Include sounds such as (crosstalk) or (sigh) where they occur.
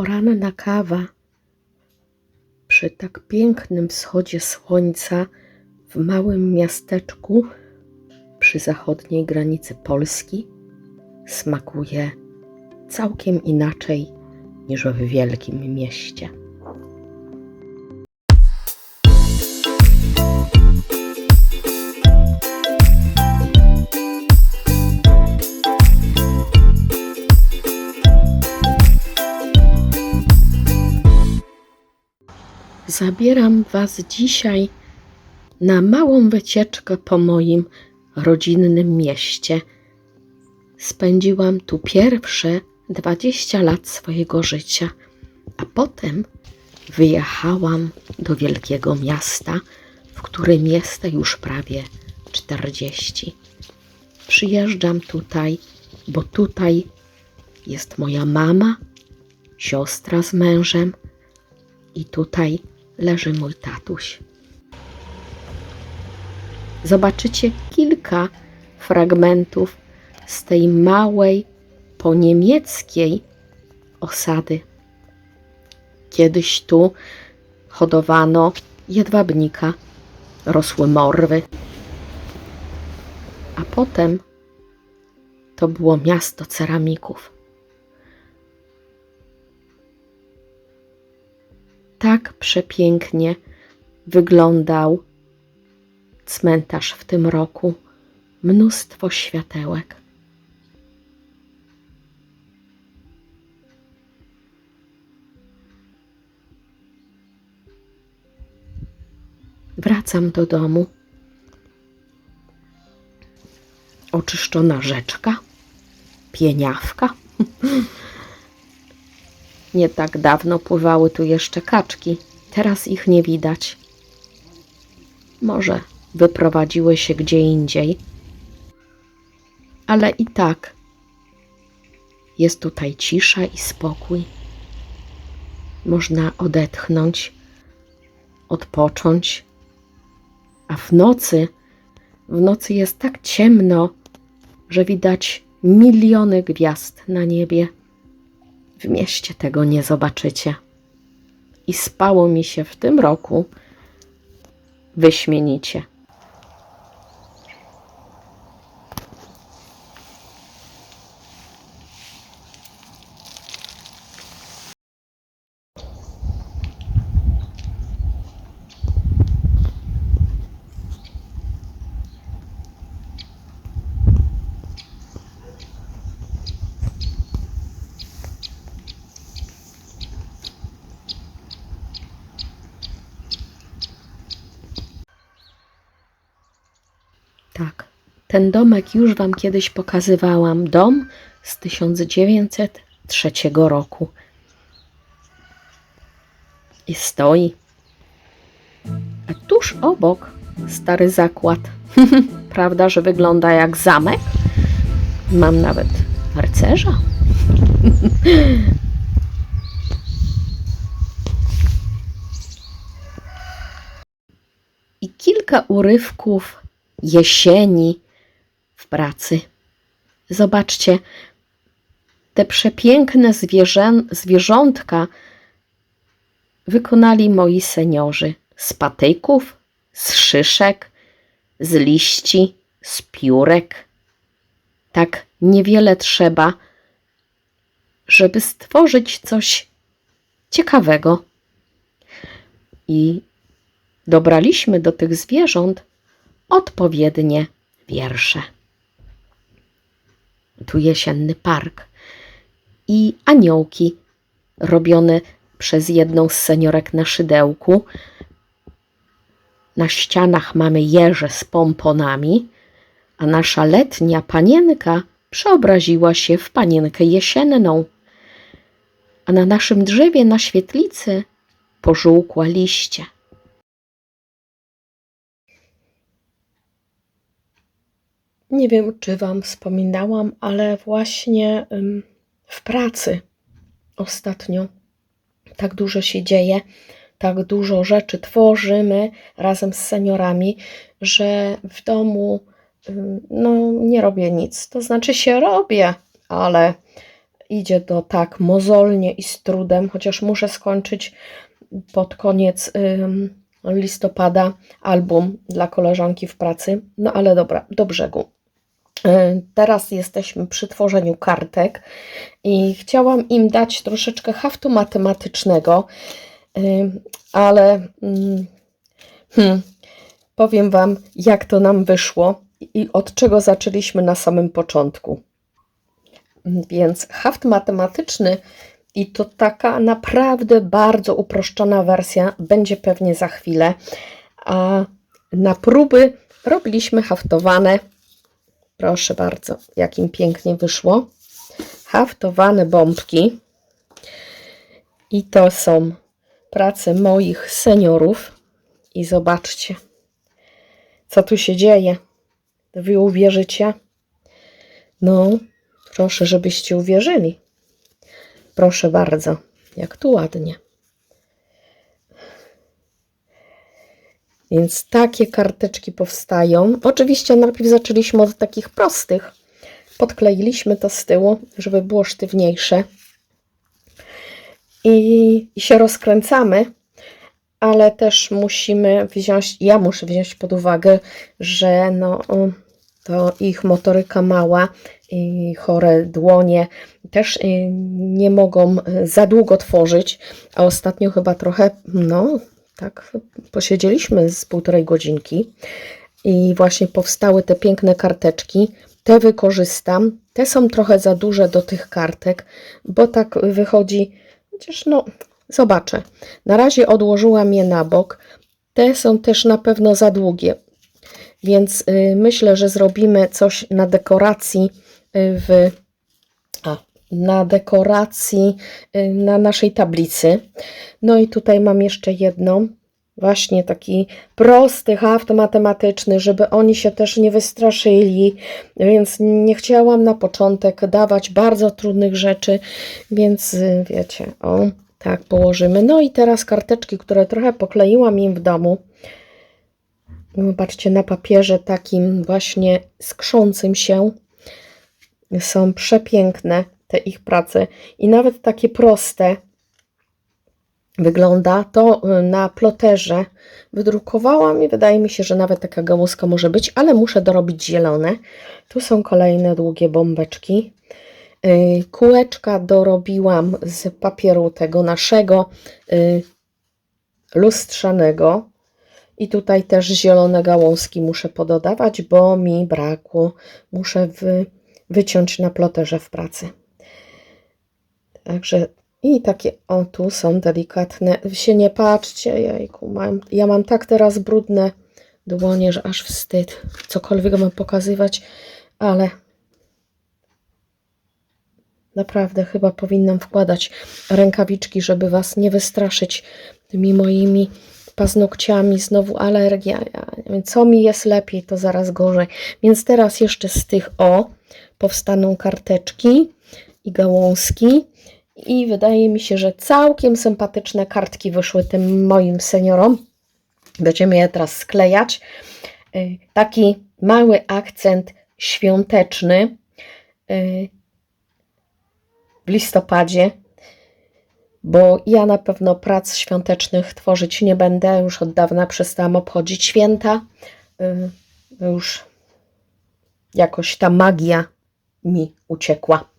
poranna kawa przy tak pięknym wschodzie słońca w małym miasteczku przy zachodniej granicy Polski smakuje całkiem inaczej niż w wielkim mieście. Zabieram Was dzisiaj na małą wycieczkę po moim rodzinnym mieście. Spędziłam tu pierwsze 20 lat swojego życia, a potem wyjechałam do wielkiego miasta, w którym jestem już prawie 40. Przyjeżdżam tutaj, bo tutaj jest moja mama, siostra z mężem i tutaj leży mój tatuś. Zobaczycie kilka fragmentów z tej małej, po niemieckiej osady. Kiedyś tu hodowano jedwabnika, rosły morwy, a potem to było miasto ceramików. Tak przepięknie wyglądał cmentarz w tym roku. Mnóstwo światełek. Wracam do domu. Oczyszczona rzeczka, pieniawka. (laughs) Nie tak dawno pływały tu jeszcze kaczki, teraz ich nie widać. Może wyprowadziły się gdzie indziej, ale i tak jest tutaj cisza i spokój. Można odetchnąć, odpocząć, a w nocy, w nocy jest tak ciemno, że widać miliony gwiazd na niebie. W mieście tego nie zobaczycie. I spało mi się w tym roku wyśmienicie. Tak, ten domek już Wam kiedyś pokazywałam. Dom z 1903 roku. I stoi. A tuż obok stary zakład. (laughs) Prawda, że wygląda jak zamek? Mam nawet rycerza. (laughs) I kilka urywków jesieni w pracy. Zobaczcie, te przepiękne zwierzę, zwierzątka wykonali moi seniorzy z patyków, z szyszek, z liści, z piórek. Tak niewiele trzeba, żeby stworzyć coś ciekawego. I dobraliśmy do tych zwierząt odpowiednie wiersze. Tu jesienny park i aniołki robione przez jedną z seniorek na szydełku. Na ścianach mamy jeże z pomponami, a nasza letnia panienka przeobraziła się w panienkę jesienną. A na naszym drzewie na świetlicy pożółkła liście. Nie wiem, czy Wam wspominałam, ale właśnie w pracy ostatnio tak dużo się dzieje, tak dużo rzeczy tworzymy razem z seniorami, że w domu no, nie robię nic. To znaczy się robię, ale Idzie to tak mozolnie i z trudem, chociaż muszę skończyć pod koniec listopada album dla koleżanki w pracy. No ale dobra, do brzegu. Y, Teraz jesteśmy przy tworzeniu kartek i chciałam im dać troszeczkę haftu matematycznego, y, ale mm, hmm, powiem Wam, jak to nam wyszło i od czego zaczęliśmy na samym początku. Więc haft matematyczny i to taka naprawdę bardzo uproszczona wersja będzie pewnie za chwilę. A na próby robiliśmy haftowane. Proszę bardzo, jakim pięknie wyszło. Haftowane bombki. I to są prace moich seniorów. I zobaczcie, co tu się dzieje. Wy uwierzycie? No, proszę, żebyście uwierzyli. Proszę bardzo, jak tu ładnie. Więc takie karteczki powstają. Oczywiście najpierw zaczęliśmy od takich prostych. Podkleiliśmy to z tyłu, żeby było sztywniejsze. I, i się rozkręcamy, ale też musimy wziąć, ja muszę wziąć pod uwagę, że no, to ich motoryka mała i chore dłonie też y, nie mogą y, za długo tworzyć, a ostatnio chyba trochę, no tak, posiedzieliśmy z półtorej godzinki i właśnie powstały te piękne karteczki. Te wykorzystam. Te są trochę za duże do tych kartek, bo tak wychodzi, chociaż no, zobaczę. Na razie odłożyłam je na bok. Te są też na pewno za długie, więc y, myślę, że zrobimy coś na dekoracji y, w na dekoracji y, na naszej tablicy. No i tutaj mam jeszcze jedną, właśnie taki prosty haft matematyczny, żeby oni się też nie wystraszyli, więc nie chciałam na początek dawać bardzo trudnych rzeczy, więc y, wiecie, o, tak położymy. No i teraz karteczki, które trochę pokleiłam im w domu. Zobaczcie, na papierze takim właśnie skrzącym się są przepiękne te ich prace i nawet takie proste wygląda to y, na ploterze wydrukowałam i wydaje mi się, że nawet taka gałązka może być, ale muszę dorobić zielone. Tu są kolejne długie bombeczki. Y, Kółeczka dorobiłam z papieru tego naszego y, lustrzanego. I tutaj też zielone gałązki muszę pododawać, bo mi brakło. Muszę wy, wyciąć na ploterze w pracy. Także i takie, o tu są delikatne. Się nie patrzcie, jajku, mam, ja mam tak teraz brudne dłonie, że aż wstyd. Cokolwiek mam pokazywać, ale naprawdę chyba powinnam wkładać rękawiczki, żeby Was nie wystraszyć tymi moimi paznokciami. Znowu alergia. Co mi jest lepiej, to zaraz gorzej. Więc teraz jeszcze z tych o powstaną karteczki i gałązki. I wydaje mi się, że całkiem sympatyczne kartki wyszły tym moim seniorom. Będziemy je teraz sklejać. Y, Taki mały akcent świąteczny y, w listopadzie, bo ja na pewno prac świątecznych tworzyć nie będę. Już od dawna przestałam obchodzić święta. Y, Już jakoś ta magia mi uciekła.